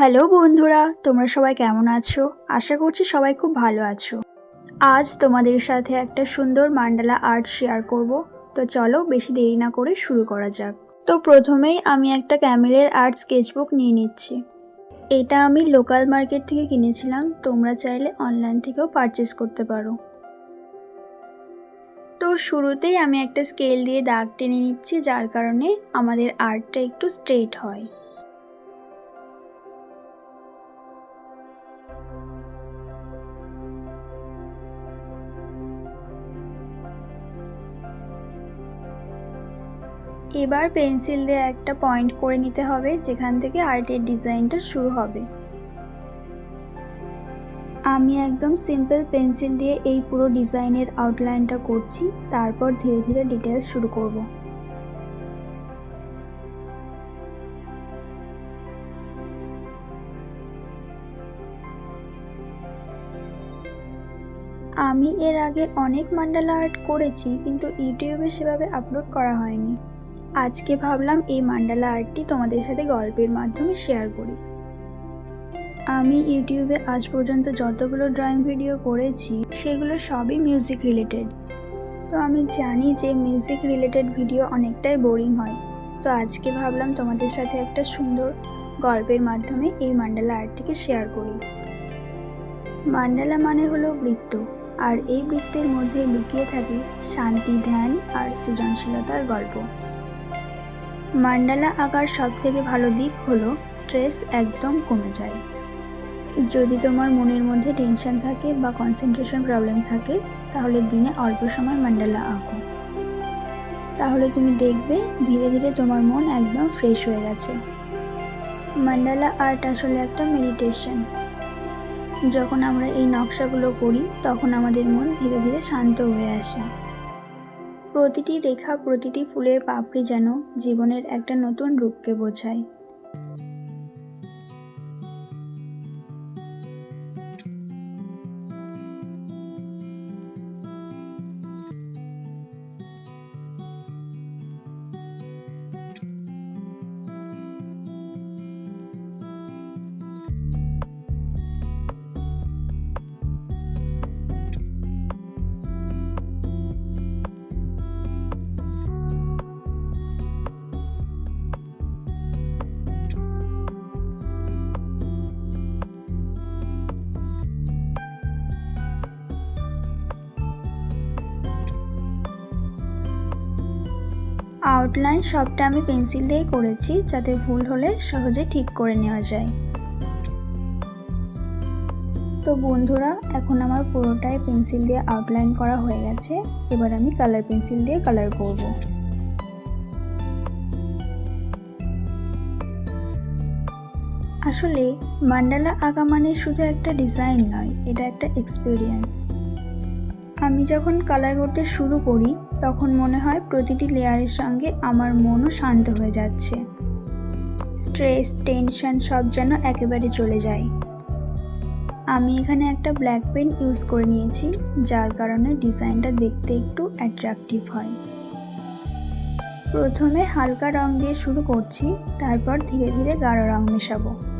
Hello বন্ধুরা, তোমরা সবাই কেমন আছো? আশা করছি সবাই খুব ভালো আছো। আজ তোমাদের সাথে একটা সুন্দর মান্ডালা আর্ট শেয়ার করব। তো চলো বেশি দেরি না করে শুরু করা যাক। তো প্রথমেই আমি একটা ক্যামেলের আর্ট স্কেচবুক নিয়ে নিচ্ছি। এটা আমি লোকাল মার্কেট থেকে কিনেছিলাম, তোমরা চাইলে অনলাইন থেকেও পারচেস করতে পারো। তো শুরুতেই আমি একটা স্কেল দিয়ে দাগ টেনে নিচ্ছি, যার কারণে আমাদের আর্টটা একটু স্ট্রেট হয়। এবার পেন্সিল দিয়ে একটা পয়েন্ট করে নিতে হবে, যেখান থেকে আর্টের ডিজাইনটা শুরু হবে। আমি একদম সিম্পল পেন্সিল দিয়ে এই পুরো ডিজাইনের আউটলাইনটা করছি, তারপর ধীরে ধীরে ডিটেলস শুরু করব। আমি এর আগে অনেক মান্ডালা আর্ট করেছি, কিন্তু ইউটিউবে সেভাবে আপলোড করা হয়নি। আজকে ভাবলাম এই মান্ডালা আর্টটি তোমাদের সাথে গল্পের মাধ্যমে শেয়ার করি। আমি ইউটিউবে আজ পর্যন্ত যতগুলো ড্রয়িং ভিডিও করেছি, সেগুলো সবই মিউজিক রিলেটেড তো আমি জানি যে মিউজিক রিলেটেড ভিডিও অনেকটাই বোরিং হয়। তো আজকে ভাবলাম তোমাদের সাথে একটা সুন্দর গল্পের মাধ্যমে এই মান্ডালা আর্টটিকে শেয়ার করি। মান্ডালা মানে হলো বৃত্ত, আর এই বৃত্তের মধ্যে লুকিয়ে থাকে শান্তি, ধ্যান আর সৃজনশীলতার গল্প। মান্ডালা আঁকার সব থেকে ভালো দিক হলো স্ট্রেস একদম কমে যায়। যদি তোমার মনের মধ্যে টেনশন থাকে বা কনসেন্ট্রেশন প্রবলেম থাকে, তাহলে দিনে অল্প সময় মান্ডালা আঁকো। তাহলে তুমি দেখবে ধীরে ধীরে তোমার মন একদম ফ্রেশ হয়ে গেছে। মান্ডালা আর্ট আসলে একটা মেডিটেশন যখন আমরা এই নকশাগুলো করি, তখন আমাদের মন ধীরে ধীরে শান্ত হয়ে আসে। প্রতিটি রেখা প্রতিটি ফুলের পাপড়ি যেন জীবনের একটা নতুন রূপকে বোঝায়। আউটলাইন সবটা আমি পেন্সিল দিয়েই করেছি যাতে ভুল হলে সহজে ঠিক করে নেওয়া যায়। তো বন্ধুরা, এখন আমার পুরোটাই পেন্সিল দিয়ে আউটলাইন করা হয়ে গেছে। এবার আমি কালার পেন্সিল দিয়ে কালার করব। আসলে মান্ডালা আঁকা মানে শুধু একটা ডিজাইন নয়, এটা একটা এক্সপিরিয়েন্স আমি যখন কালার করতে শুরু করি, তখন মনে হয় প্রতিটি লেয়ারের সঙ্গে আমার মনও শান্ত হয়ে যাচ্ছে। স্ট্রেস, টেনশন সব যেন একেবারে চলে যায়। আমি এখানে একটা ব্ল্যাক পেন ইউজ করে নিয়েছি, যার কারণে ডিজাইনটা দেখতে একটু অ্যাট্রাকটিভ হয়। প্রথমে হালকা রং দিয়ে শুরু করছি, তারপর ধীরে ধীরে গাঢ় রং মেশাবো।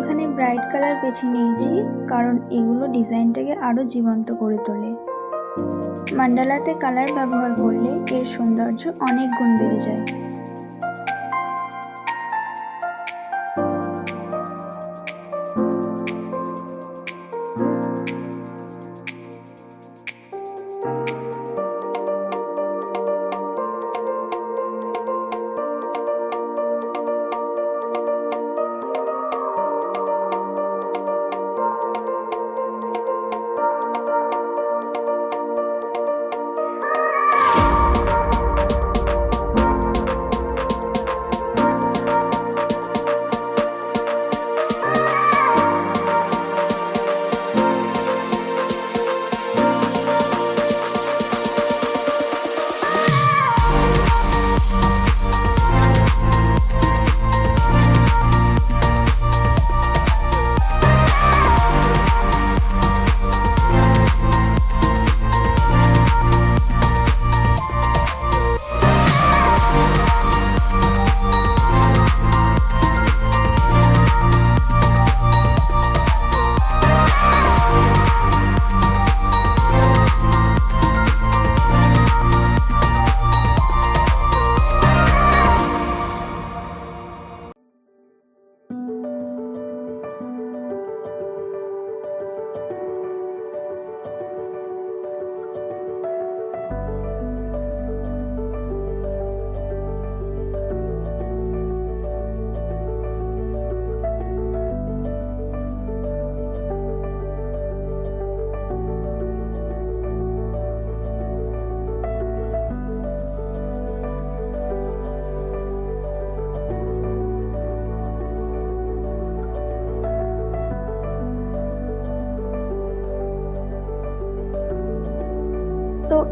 এখানে ব্রাইট কালার বেছে নিয়েছি, কারণ এগুলো ডিজাইনটাকে আরও জীবন্ত করে তোলে। মান্ডালাতে কালার ব্যবহার করলে এর সৌন্দর্য অনেক গুণ বেড়ে যায়।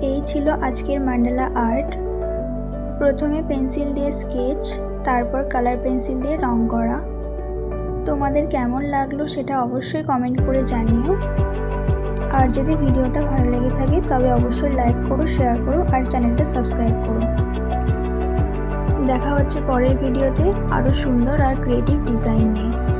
এই ছিল আজকের মান্ডালা আর্ট। প্রথমে পেন্সিল দিয়ে স্কেচ, তারপর কালার পেন্সিল দিয়ে রং করা। তোমাদের কেমন লাগল সেটা অবশ্যই কমেন্ট করে জানিও। আর যদি ভিডিওটা ভালো লেগে থাকে, তবে অবশ্যই লাইক করো, শেয়ার করো, আর চ্যানেলটা সাবস্ক্রাইব করো। দেখা হচ্ছে পরের ভিডিওতে আরও সুন্দর আর ক্রিয়েটিভ ডিজাইন নিয়ে।